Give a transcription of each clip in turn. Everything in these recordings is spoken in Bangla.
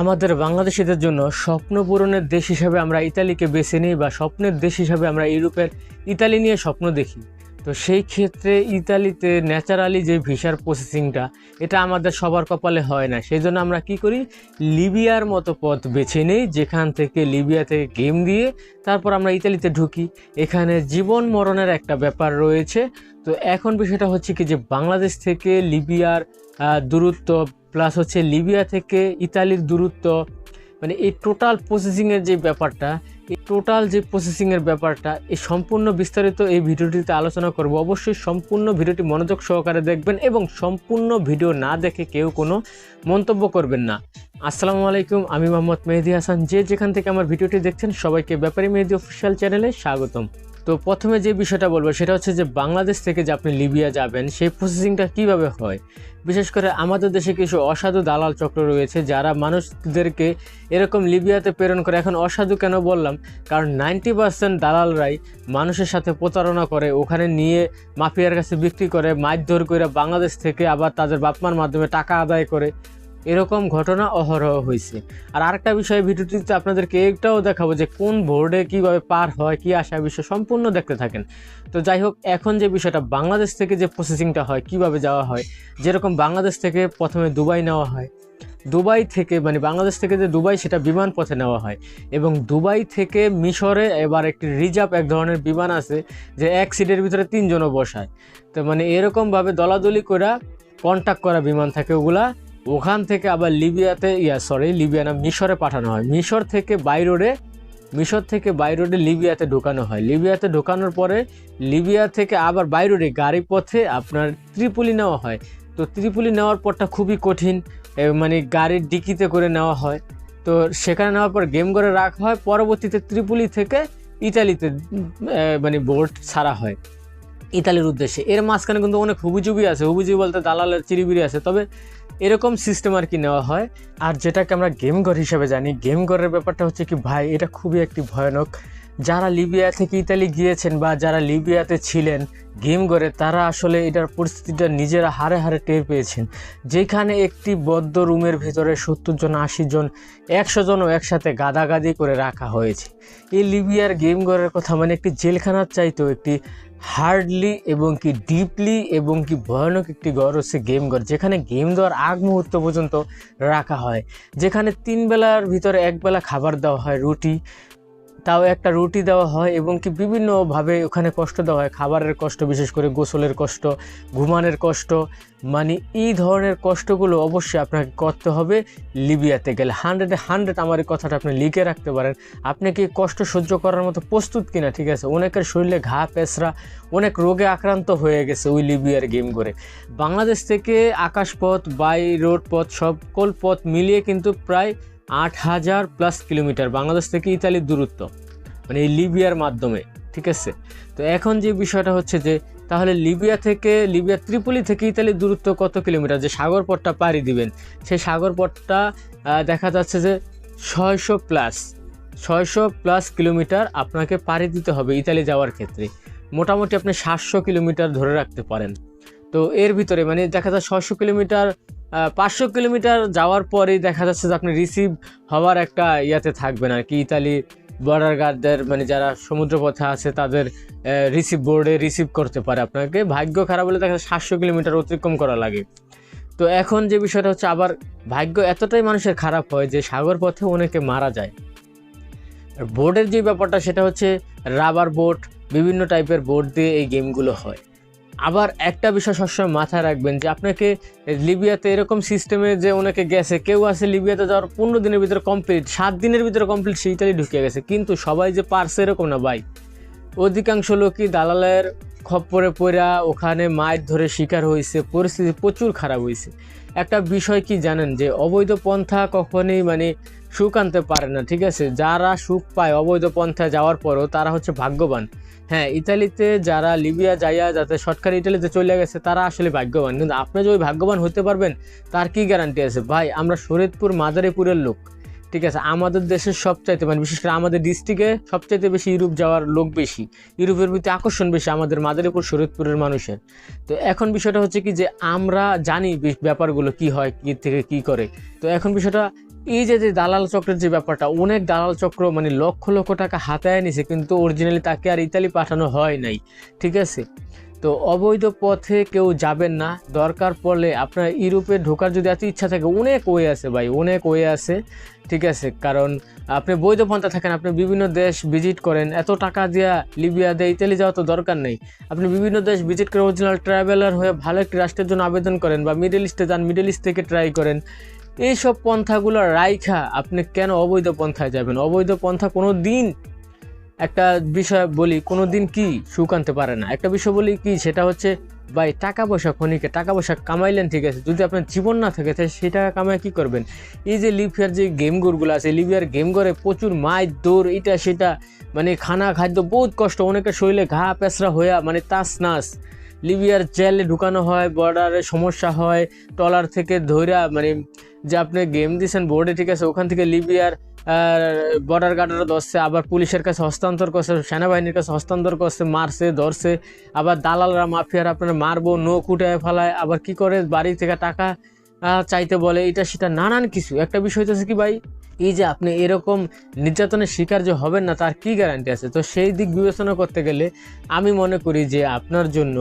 আমাদের বাংলাদেশিদের জন্য স্বপ্ন পূরণের দেশ হিসাবে আমরা ইতালিকে বেছে নিই বা স্বপ্নের দেশ হিসাবে আমরা ইউরোপের ইতালি নিয়ে স্বপ্ন দেখি। তো সেই ক্ষেত্রে ইতালিতে ন্যাচারালি যে ভিসার প্রসেসিংটা, এটা আমাদের সবার কপালে হয় না। সেই জন্য আমরা কি করি? লিবিয়ার মতো পথ বেছে নিই, যেখান থেকে লিবিয়া থেকে গেম দিয়ে তারপর আমরা ইতালিতে ঢুকি। এখানে জীবন মরণের একটা ব্যাপার রয়েছে। তো এখন বিষয়টা হচ্ছে কি যে বাংলাদেশ থেকে লিবিয়ার দূরত্ব প্লাস হচ্ছে লিবিয়া থেকে ইতালির দূরত্ব। মানে এই টোটাল প্রসেসিংয়ের যে ব্যাপারটা, এই টোটাল যে প্রসেসিংয়ের ব্যাপারটা, এই সম্পূর্ণ বিস্তারিত এই ভিডিওটিতে আলোচনা করব। অবশ্যই সম্পূর্ণ ভিডিওটি মনোযোগ সহকারে দেখবেন এবং সম্পূর্ণ ভিডিও না দেখে কেউ কোনো মন্তব্য করবেন না। আসসালামু আলাইকুম, আমি মোহাম্মদ মেহেদি হাসান। যে যেখান থেকে আমার ভিডিওটি দেখছেন, সবাইকে ব্যাপারী মেহেদি অফিসিয়াল চ্যানেলে স্বাগতম। তো প্রথমে যে বিষয়টা বলব, সেটা হচ্ছে যে বাংলাদেশ থেকে যে আপনি লিবিয়া যাবেন, সেই প্রসেসিংটা কীভাবে হয়? বিশেষ করে আমাদের দেশে কিছু অসাধু দালাল চক্র রয়েছে, যারা মানুষদেরকে এরকম লিবিয়াতে প্রেরণ করে। এখন অসাধু কেন বললাম? কারণ নাইনটি পার্সেন্ট দালালরাই মানুষের সাথে প্রতারণা করে, ওখানে নিয়ে মাফিয়ার কাছে বিক্রি করে, মারধর করে বাংলাদেশ থেকে আবার তাদের বাপমার মাধ্যমে টাকা আদায় করে। এরকম ঘটনা অহরহ হয়েছে আর আরেকটা বিষয় ভিডিওটিতে আপনাদেরকে একটাও দেখাবো যে কোন বোর্ডে কীভাবে পার হয়, কী আসা বিষয় সম্পূর্ণ দেখতে থাকেন। তো যাই হোক, এখন যে বিষয়টা, বাংলাদেশ থেকে যে প্রসেসিংটা হয়, কীভাবে যাওয়া হয়, যেরকম বাংলাদেশ থেকে প্রথমে দুবাই নেওয়া হয়, দুবাই থেকে মানে বাংলাদেশ থেকে যে দুবাই, সেটা বিমান পথে নেওয়া হয়। এবং দুবাই থেকে মিশরে এবার একটি রিজার্ভ, এক ধরনের বিমান আছে, যে এক সিটের ভিতরে তিনজনও বসায়। তো মানে এরকমভাবে দলাদলি করা কন্ট্যাক্ট করা বিমান থাকে ওগুলা। ওখান থেকে আবার লিবিয়াতে, ইয়া সরি লিবিয়া না, মিশরে পাঠানো হয়। মিশর থেকে বাই রোডে মিশর থেকে বাই রোডে লিবিয়াতে ঢোকানো হয়। লিবিয়াতে ঢোকানোর পরে লিবিয়া থেকে আবার বাই রোডে গাড়ি পথে আপনার ত্রিপুলি নেওয়া হয়। তো ত্রিপুলি নেওয়ার পরটা খুবই কঠিন মানে গাড়ির ডিকিতে করে নেওয়া হয়। তো সেখানে নেওয়ার পর গেম করে রাখা হয়। পরবর্তীতে ত্রিপুলি থেকে ইতালিতে মানে বোর্ড ছাড়া হয় ইতালির উদ্দেশ্যে। এর মাঝখানে কিন্তু অনেক হুবুজুবি আছে। হুবুজুবি বলতে দালালের চিরিবিরি আছে। তবে এরকম সিস্টেম আর কি নেওয়া হয়। আর যেটাকে আমরা গেম ঘর হিসেবে জানি গেম ঘরের ব্যাপারটা হচ্ছে কি, ভাই, এটা খুবই একটি ভয়ানক যারা লিবিয়া থেকে ইতালি গিয়েছেন বা যারা লিবিয়াতে ছিলেন গেম ঘরে, তারা আসলে এটার পরিস্থিতিটা নিজেরা হারে হারে টের পেয়েছেন। যেখানে একটি বদ্ধ রুমের ভেতরে সত্তর জন, আশি জন, একশো জনও একসাথে গাদাগাদি করে রাখা হয়েছে। এই লিবিয়ার গেম ঘরের কথা মানে একটি জেলখানার চাইতেও একটি হার্ডলি এবং কি ডিপলি এবং কি ভয়ানক একটি ঘর হচ্ছে গেম ঘর, যেখানে গেম দেওয়ার আগ মুহূর্ত পর্যন্ত রাখা হয়। যেখানে তিন বেলার ভিতরে এক বেলা খাবার দেওয়া হয়, রুটি তাও একটা রুটি দেওয়া হয় এবং কি বিভিন্নভাবে ওখানে কষ্ট দেওয়া হয়। খাবারের কষ্ট, বিশেষ করে গোসলের কষ্ট, ঘুমানোর কষ্ট মানে এই ধরনের কষ্টগুলো অবশ্যই আপনাকে করতে হবে লিবিয়াতে গেলে। হান্ড্রেডে হান্ড্রেড আমার এই কথাটা আপনি লিখে রাখতে পারেন। আপনি কি কষ্ট সহ্য করার মতো প্রস্তুত কিনা? ঠিক আছে, অনেকের শরীরে ঘা পেঁচড়া অনেক রোগে আক্রান্ত হয়ে গেছে ওই লিবিয়ার গেম করে। বাংলাদেশ থেকে আকাশপথ, বাই রোড পথ সকল পথ মিলিয়ে কিন্তু প্রায় আট হাজার প্লাস কিলোমিটার বাংলাদেশ থেকে ইতালির দূরত্ব মানে এই লিবিয়ার মাধ্যমে, ঠিক আছে? তো এখন যে বিষয়টা হচ্ছে যে, তাহলে লিবিয়া থেকে, লিবিয়া ত্রিপলি থেকে ইতালির দূরত্ব কত কিলোমিটার? যে সাগর পথটা পাড়ি দিবেন, সেই সাগর পথটা দেখা যাচ্ছে যে ছয়শো প্লাস ছয়শো প্লাস কিলোমিটার আপনাকে পাড়ি দিতে হবে ইতালি যাওয়ার ক্ষেত্রে। মোটামুটি আপনি সাতশো কিলোমিটার ধরে রাখতে পারেন। তো এর ভিতরে মানে দেখা যায় ছয়শো কিলোমিটার পাঁচশো কিলোমিটার যাওয়ার পরেই দেখা যাচ্ছে যে আপনি রিসিভ হওয়ার একটা ইয়াতে থাকবেন আর কি। ইতালি বর্ডার গার্ডদের মানে যারা সমুদ্রপথে আছে, তাদের রিসিভ বোর্ডে রিসিভ করতে পারে আপনাকে। ভাগ্য খারাপ হলে দেখা সাতশো কিলোমিটার অতিক্রম করা লাগে। তো এখন যে বিষয়টা হচ্ছে, আবার ভাগ্য এতটাই মানুষের খারাপ হয় যে সাগর পথে অনেকে মারা যায়। বোর্ডের যে ব্যাপারটা, সেটা হচ্ছে রাবার বোট বিভিন্ন টাইপের বোর্ড দিয়ে এই গেমগুলো হয়। আবার একটা বিষয় সবসময় মাথায় রাখবেন যে আপনাকে লিবিয়াতে এরকম সিস্টেমে যে অনেকে গেছে, কেউ আছে লিবিয়াতে যাওয়ার পনেরো দিনের ভিতরে কমপ্লিট সাত দিনের ভিতরে কমপ্লিট সে ইতালি ঢুকে গেছে। কিন্তু সবাই যে পারছে এরকম না ভাই। অধিকাংশ লোকই দালালের খপ্পরে পড়া ওখানে মায়ের ধরে শিকার হয়েছে পরিস্থিতি প্রচুর খারাপ হয়েছে একটা বিষয় কি জানেন যে, অবৈধ পন্থা কখনই মানে সুখ আনতে পারে না, ঠিক আছে? যারা সুখ পায়, অবৈধ পন্থায় যাওয়ার পরও তারা হচ্ছে ভাগ্যবান। হ্যাঁ ইতালিতে যারা লিবিয়া যাইয়া যাতে সরকারি ইটালিতে চলে গেছে, তারা আসলে ভাগ্যবান। কিন্তু আপনি যে ওই ভাগ্যবান হতে পারবেন, তার কি গ্যারান্টি আছে? ভাই, আমরা শরীয়তপুর মাদারীপুরের লোক, ঠিক আছে? আমাদের দেশের সবচাইতে মানে বিশেষ করে আমাদের ডিস্ট্রিক্টে সবচাইতে বেশি ইউরোপ যাওয়ার লোক বেশি। ইউরোপের প্রতি আকর্ষণ বেশি আমাদের মাদারীপুর, শরীয়তপুরের মানুষের। তো এখন বিষয়টা হচ্ছে কি যে আমরা জানি ব্যাপারগুলো কি হয়, কি থেকে কি করে। তো এখন বিষয়টা এই যে যে দালাল চক্রের যে ব্যাপারটা, অনেক দালাল চক্র মানে লক্ষ লক্ষ টাকা হাতায় নিছে কিন্তু অরিজিনালি তাকে আর ইতালি পাঠানো হয় নাই, ঠিক আছে? তো অবৈধ পথে কেউ যাবেন না, দরকার পড়লে আপনার ইউরোপে ঢোকার যদি এত ইচ্ছা থাকে, অনেক ওয়ে আছে ভাই, অনেক ওয়ে আছে, ঠিক আছে? কারণ আপনি বৈধ পন্থা থাকেন, আপনি বিভিন্ন দেশ ভিজিট করেন, এত টাকা দিয়া লিবিয়া দিয়ে, ইতালি যাওয়া তো দরকার নেই। আপনি বিভিন্ন দেশ ভিজিট করে অরিজিনাল ট্রাভেলার হয়ে ভালো একটি রাষ্ট্রের জন্য আবেদন করেন বা মিডল ইস্টে যান মিডল ইস্ট থেকে ট্রাই করেন এইসব পন্থাগুলো রাইখা আপনি কেন অবৈধ পন্থায় যাবেন? অবৈধ পন্থা কোনো দিন একটা বিষয় বলি কোনো দিন কি সুখ আনতে পারে না। একটা বিষয় বলি কি, সেটা হচ্ছে, ভাই, টাকা পয়সা খনিকে টাকা পয়সা কামাইলেন, ঠিক আছে। যদি আপনার জীবন না থাকে, তাহলে সেই টাকা কামায় কি করবেন? এই যে লিবিয়ার যে গেমগুলো আছে, লিবিয়ার গেম করে প্রচুর মাই দৌড়, এটা, সেটা মানে খানা, খাদ্য, বহুত কষ্ট। অনেকের শরীরে ঘা, পেঁচড়া হইয়া মানে তাস, নাস লিবিয়ার জেলে ঢুকানো হয় বর্ডারে সমস্যা হয় টলার থেকে ধৈরা মানে যে আপনি গেম দিয়েছেন বোর্ডে ঠিক আছে, ওখান থেকে লিবিয়ার বর্ডার গার্ডারও ধরছে, আবার পুলিশের কাছে হস্তান্তর করছে, সেনাবাহিনীর কাছে হস্তান্তর করছে, মারছে, ধরছে, আবার দালালরা, মাফিয়ার আপনার মারবো নো কুটায় ফেলায়, আবার কি করে বাড়ি থেকে টাকা চাইতে বলে, এটা সেটা নানান কিছু। একটা বিষয় হচ্ছে কি ভাই এই যে আপনি এরকম নির্যাতনের শিকার যে হবেন না, তার কি গ্যারান্টি আছে? তো সেই দিক বিবেচনা করতে গেলে আমি মনে করি যে আপনার জন্য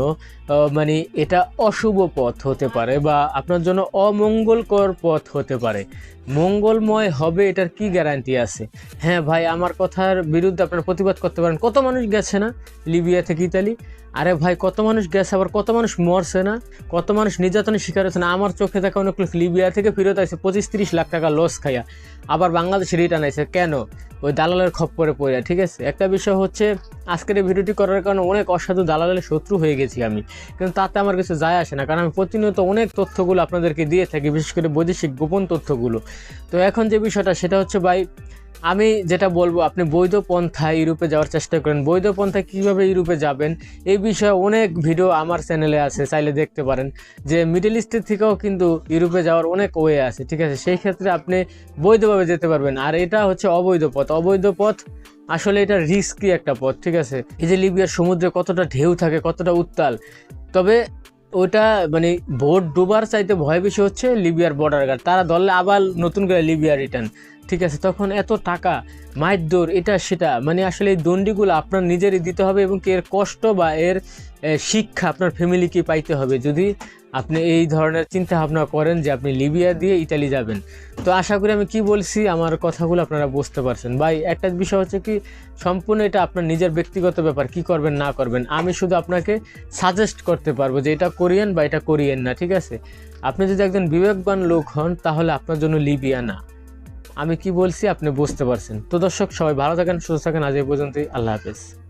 মানে এটা অশুভ পথ হতে পারে বা আপনার জন্য অমঙ্গলকর পথ হতে পারে। মঙ্গলময় হবে এটার কি গ্যারান্টি আছে? হ্যাঁ ভাই, আমার কথার বিরুদ্ধে আপনারা প্রতিবাদ করতে পারেন। কত মানুষ গেছে না? লিবিয়া থেকে ইতালি। আরে ভাই, কত মানুষ গেছে, আবার কত মানুষ মরছে না? কত মানুষ নির্যাতনের শিকার হচ্ছে না? আমার চোখে দেখা অনেক লোক লিবিয়া থেকে ফেরত আসে পঁচিশ তিরিশ লাখ টাকা লস খাইয়া। আবার বাংলাদেশে রিটার্ন আইছে, কেন? ওই দালালের খপ্পরে পড়ে ঠিক আছে? একটা বিষয় হচ্ছে, আজকের এই ভিডিওটি করার কারণে অনেক অসাধু দালালের শত্রু হয়ে গেছি আমি। কিন্তু তাতে আমার কিছু যায় আসে না, কারণ আমি প্রতিনিয়ত অনেক তথ্যগুলো আপনাদেরকে দিয়ে থাকি, বিশেষ করে বৈদেশিক গোপন তথ্যগুলো। তো এখন যে বিষয়টা, সেটা হচ্ছে ভাই আমি যেটা বলব, আপনি বৈধ পন্থায় ইউরোপে যাওয়ার চেষ্টা করেন। বৈধ পন্থায় কীভাবে ইউরোপে যাবেন, এই বিষয়ে অনেক ভিডিও আমার চ্যানেলে আছে, চাইলে দেখতে পারেন। যে মিডল ইস্টের থেকেও কিন্তু ইউরোপে যাওয়ার অনেক ওয়ে আছে, ঠিক আছে? সেই ক্ষেত্রে আপনি বৈধভাবে যেতে পারবেন। আর এটা হচ্ছে অবৈধ পথ। অবৈধ পথ আসলে এটা রিস্কি একটা পথ, ঠিক আছে? এই যে লিবিয়ার সমুদ্রে কতটা ঢেউ থাকে, কতটা উত্তাল, তবে ওটা মানে ভোট ডুবার চাইতে ভয় বেশি হচ্ছে লিবিয়ার বর্ডার গার্ড তারা ধরলে আবার নতুন করে লিবিয়া রিটার্ন ঠিক আছে, তখন এত টাকা, মায়ের দৌড়, এটা সেটা মানে আসলে এই দণ্ডিগুলো আপনার নিজেরই দিতে হবে এবং কি এর কষ্ট বা এর শিক্ষা আপনার ফ্যামিলিকে পাইতে হবে। যদি আপনি এই ধরনের চিন্তা ভাবনা করেন যে আপনি লিবিয়া দিয়ে ইতালি যাবেন। তো আশা করি আমি কি বলছি, আমার কথাগুলো আপনারা বুঝতে পারছেন। ভাই, একটা বিষয় হচ্ছে কি, সম্পূর্ণ এটা আপনার নিজের ব্যক্তিগত ব্যাপার, কি করবেন, না করবেন। আমি শুধু আপনাকে সাজেস্ট করতে পারব যে এটা করিয়েন বা এটা করিয়েন না, ঠিক আছে? আপনি যদি একজন বিবেকবান লোক হন, তাহলে আপনার জন্য লিবিয়া না। আমি কি বলছি আপনি বুঝতে পারছেন। তো দর্শক, সবাই ভালো থাকেন, সুস্থ থাকেন। আজ এই পর্যন্তই। আল্লাহ হাফেজ।